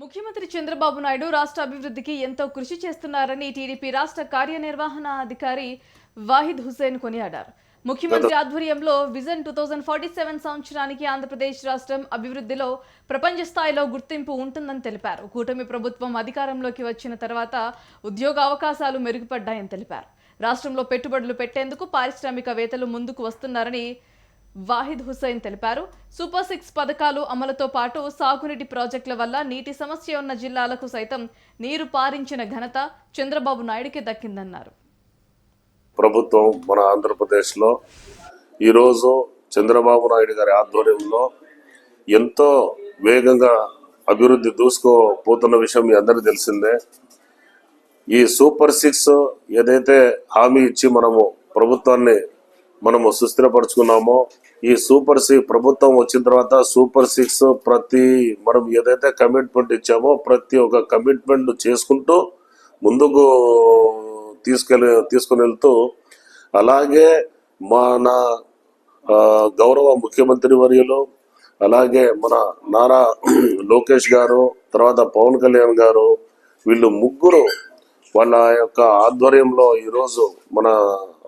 ముఖ్యమంత్రి చంద్రబాబు నాయుడు రాష్ట్ర అభివృద్ధికి ఎంతో కృషి చేస్తున్నారని టీడీపీ రాష్ట్ర కార్యనిర్వహణ అధికారి వాహిద్ హుసేన్ కొనియాడారు. ముఖ్యమంత్రి ఆధ్వర్యంలో vision two thousand forty seven సంవత్సరానికి ఆంధ్రప్రదేశ్ రాష్ట్రం అభివృద్ధిలో ప్రపంచ స్థాయిలో గుర్తింపు ఉంటుందని తెలిపారు. కూటమి ప్రభుత్వం అధికారంలోకి వచ్చిన తర్వాత ఉద్యోగ అవకాశాలు మెరుగుపడ్డాయని తెలిపారు. రాష్ట్రంలో పెట్టుబడులు పెట్టేందుకు పారిశ్రామికవేత్తలు ముందుకు వస్తున్నారని వాహిద్ హుసైన్ తెలిపారు. సూపర్ సిక్స్ పథకాలు అమలుతో పాటు సాగునీటి ప్రాజెక్టుల వల్ల నీటి సమస్య ఉన్న జిల్లాలకు సైతం నీరు పారించిన ఘనత చంద్రబాబు నాయుడికి దక్కిందన్నారు. ప్రభుత్వం మన ఆంధ్రప్రదేశ్లో ఈరోజు చంద్రబాబు నాయుడు గారి ఆధ్వర్యంలో ఎంతో వేగంగా అభివృద్ధి దూసుకోపోతున్న విషయం మీ అందరికీ తెలిసిందే. ఈ సూపర్ సిక్స్ ఏదైతే హామీ ఇచ్చి మనము ప్రభుత్వాన్ని మనము సుస్థిరపరచుకున్నామో ఈ సూపర్ సిక్స్ ప్రభుత్వం వచ్చిన తర్వాత సూపర్ సిక్స్ ప్రతి మనం ఏదైతే కమిట్మెంట్ ఇచ్చామో ప్రతి ఒక్క కమిట్మెంట్ చేసుకుంటూ ముందుకు తీసుకెళ్ళి తీసుకుని వెళ్తూ అలాగే మన గౌరవ ముఖ్యమంత్రి వర్యులు అలాగే మన నారా లోకేష్ గారు తర్వాత పవన్ కళ్యాణ్ గారు వీళ్ళు ముగ్గురు వాళ్ళ యొక్క ఆధ్వర్యంలో ఈరోజు మన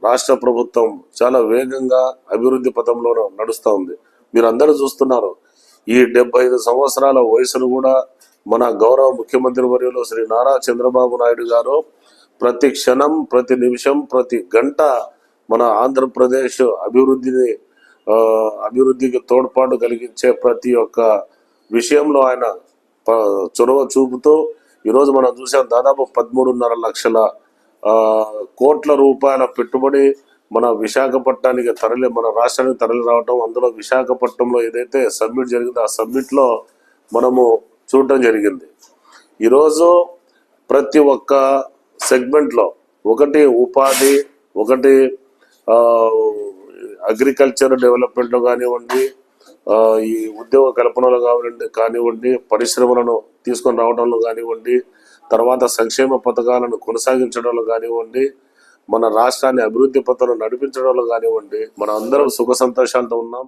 రాష్ట్ర ప్రభుత్వం చాలా వేగంగా అభివృద్ధి పథంలో నడుస్తూ ఉంది. మీరు అందరూ చూస్తున్నారు. ఈ డెబ్బై ఐదు సంవత్సరాల వయసును కూడా మన గౌరవ ముఖ్యమంత్రి వర్యులు శ్రీ నారా చంద్రబాబు నాయుడు గారు ప్రతి క్షణం ప్రతి నిమిషం ప్రతి గంట మన ఆంధ్రప్రదేశ్ అభివృద్ధిని అభివృద్ధికి తోడ్పాటు కలిగించే ప్రతి ఒక్క విషయంలో ఆయన ప- చొరవ చూపుతూ ఈరోజు మనం చూసాం దాదాపు పదమూడున్నర లక్షల కోట్ల రూపాయల పెట్టుబడి మన విశాఖపట్నానికి తరలి మన రాష్ట్రానికి తరలి రావటం అందులో విశాఖపట్నంలో ఏదైతే సబ్మిట్ జరిగిందో ఆ సబ్మిట్లో మనము చూడటం జరిగింది. ఈరోజు ప్రతి ఒక్క సెగ్మెంట్లో ఒకటి ఉపాధి ఒకటి అగ్రికల్చర్ డెవలప్మెంట్లో కానివ్వండి ఈ ఉద్యోగ కల్పనలో కానివ్వండి కానివ్వండి పరిశ్రమలను తీసుకొని రావడంలో కానివ్వండి తర్వాత సంక్షేమ పథకాలను కొనసాగించడంలో కానివ్వండి మన రాష్ట్రాన్ని అభివృద్ధి పథంలో నడిపించడంలో కానివ్వండి మన అందరం సుఖ సంతోషాలతో ఉన్నాం.